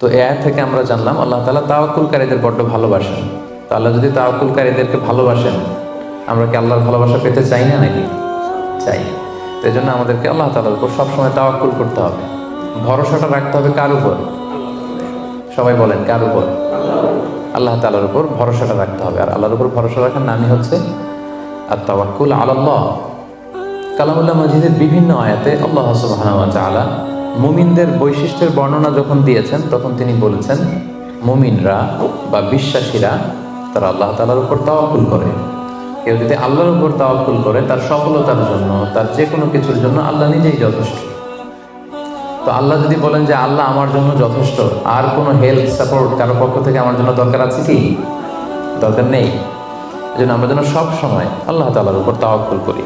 তো এ থেকে আমরা জানলাম, আল্লাহ তালা তাওয়াক্কুলকারীদের বড্ড ভালোবাসেন। তো আল্লাহ যদি তাওয়াক্কুলকারীদেরকে ভালোবাসেন, আমরা কি আল্লাহর ভালোবাসা পেতে চাই না নাকি? চাই। তো জন্য আমাদেরকে আল্লাহ তালার উপর সবসময় তাওয়াক্কুল করতে হবে। ভরসাটা রাখতে হবে কার উপর? সবাই বলেন, কার উপর? আল্লাহ তালার উপর ভরসাটা রাখতে হবে। আর আল্লাহর উপর ভরসা রাখার নামই হচ্ছে আর তাওয়াক্কুল আল্লাহ কালামুল্লাহ মজিদের বিভিন্ন আয়াতে আল্লাহ তাআলা মুমিনদের বৈশিষ্ট্যের বর্ণনা যখন দিয়েছেন, তখন তিনি বলেছেন, মুমিনরা বা বিশ্বাসীরা তারা আল্লাহ তালার উপর তাওয়াক্কুল করে। কেউ যদি আল্লাহর উপর তাওয়াকুল করে, তার সফলতার জন্য, তার যে কোনো কিছুর জন্য আল্লাহ নিজেই যথেষ্ট। তো আল্লাহ যদি বলেন যে আল্লাহ আমার জন্য যথেষ্ট, আর কোনো হেল্প সাপোর্ট কারও পক্ষ থেকে আমার জন্য দরকার আছে কি? দরকার নেই। এই জন্য আমরা যেন সব সময় আল্লাহ তালার উপর তাওয়াক্কুল করি।